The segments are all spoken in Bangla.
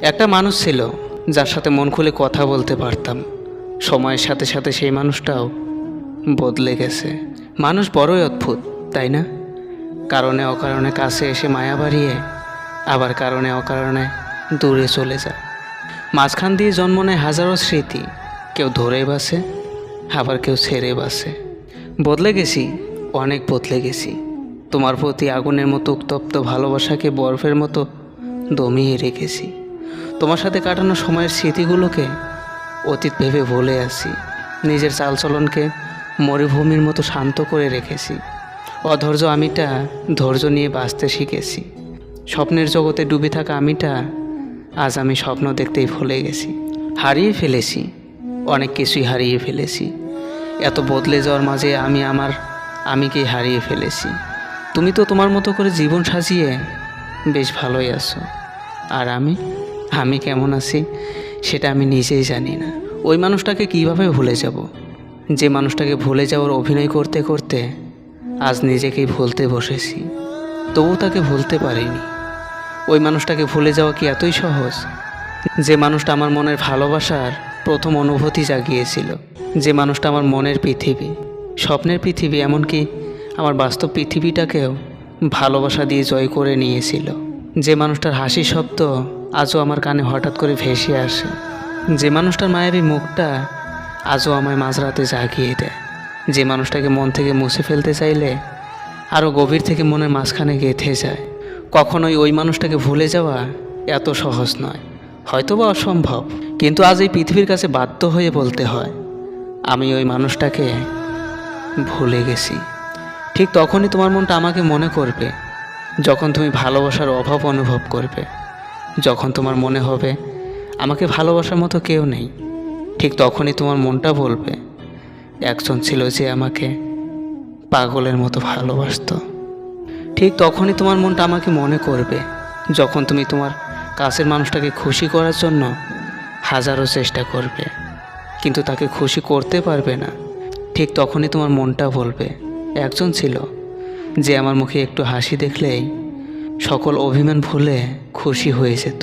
একটা মানুষ ছিল, যার সাথে মন খুলে কথা বলতে পারতাম। সময়ের সাথে সাথে সেই মানুষটাও বদলে গেছে। মানুষ বড়ই অদ্ভুত, তাই না? কারণে অকারণে কাছে এসে মায়া বাড়িয়ে, আবার কারণে অকারণে দূরে চলে যায়। মাঝখান দিয়ে জন্ম নেয় হাজারো স্মৃতি। কেউ ধরে বাসে, আবার কেউ ছেড়ে বাসে। বদলে গেছি, অনেক বদলে গেছি। তোমার প্রতি আগুনের মতো উত্তপ্ত ভালোবাসাকে বরফের মতো দমিয়ে রেখেছি। তোমার সাথে কাটানো সময়ের স্মৃতিগুলোকে অতীত ভেবে ভুলে আসি। নিজের চালচলনকে মরুভূমির মতো শান্ত করে রেখেছি। অধৈর্য আমিটা ধৈর্য নিয়ে বাঁচতে শিখেছি। স্বপ্নের জগতে ডুবে থাকা আমিটা আজ আমি স্বপ্ন দেখতেই ভুলে গেছি। হারিয়ে ফেলেছি, অনেক কিছুই হারিয়ে ফেলেছি। এত বদলে যাওয়ার মাঝে আমি আমার আমিকেই হারিয়ে ফেলেছি। তুমি তো তোমার মতো করে জীবন সাজিয়ে বেশ ভালোই আছো। আর আমি আমি কেমন আছি, সেটা আমি নিজেই জানি না। ওই মানুষটাকে কীভাবে ভুলে যাব? যে মানুষটাকে ভুলে যাওয়ার অভিনয় করতে করতে আজ নিজেকেই ভুলতে বসেছি। তবু তাকে ভুলতে পারিনি। ওই মানুষটাকে ভুলে যাওয়া কি এতই সহজ? যে মানুষটা আমার মনের ভালোবাসার প্রথম অনুভূতি জাগিয়েছিল। যে মানুষটা আমার মনের পৃথিবী। স্বপ্নের পৃথিবী এমনকি আমার বাস্তব পৃথিবীটাকেও ভালোবাসা দিয়ে জয় করে নিয়েছিল। যে মানুষটার হাসি শব্দ আজও আমার কানে হঠাৎ করে ভেসে আসে। যে মানুষটার মায়াবী মুখটা আজও আমায় মাঝরাতে জাগিয়ে দেয়। যে মানুষটাকে মন থেকে মুছে ফেলতে চাইলে আরও গভীর থেকে মনের মাঝখানে গেঁথে যায়। কখনোই ওই মানুষটাকে ভুলে যাওয়া এত সহজ নয়। হয়তোবা অসম্ভব, কিন্তু আজ এই পৃথিবীর কাছে বাধ্য হয়ে বলতে হয়, আমি ওই মানুষটাকে ভুলে গেছি। ঠিক তখনই তোমার মনটা আমাকে মনে করবে, যখন তুমি ভালোবাসার অভাব অনুভব করবে। যখন তোমার মনে হবে, আমাকে ভালোবাসার মতো কেউ নেই, ঠিক তখনই তোমার মনটা বলবে, একজন ছিল যে আমাকে পাগলের মতো ভালোবাসতো। ঠিক তখনই তোমার মনটা আমাকে মনে করবে, যখন তুমি তোমার কাছের মানুষটাকে খুশি করার জন্য হাজারো চেষ্টা করবে, কিন্তু তাকে খুশি করতে পারবে না। ঠিক তখনই তোমার মনটা বলবে, একজন ছিল যে আমার মুখে একটু হাসি দেখলেই সকল অভিমান ভুলে খুশি হয়ে যেত।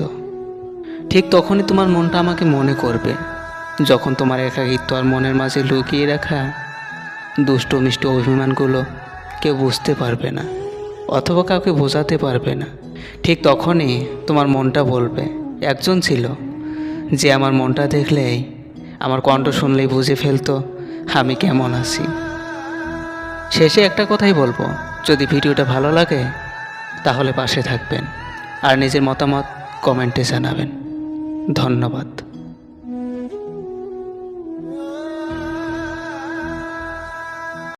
ঠিক তখনই তোমার মনটা আমাকে মনে করবে, যখন তোমার একাকিত্ব আর মনের মাঝে লুকিয়ে রাখা দুষ্ট মিষ্টি অভিমানগুলো কেউ বুঝতে পারবে না, অথবা কাউকে বোঝাতে পারবে না। ঠিক তখনই তোমার মনটা বলবে, একজন ছিল যে আমার মনটা দেখলেই, আমার কণ্ঠ শুনলেই বুঝে ফেলতো আমি কেমন আছি। শেষে একটা কথাই বলব, যদি ভিডিওটা ভালো লাগে তাহলে পাশে থাকবেন আর নিজের মতামত কমেন্টে জানাবেন। ধন্যবাদ।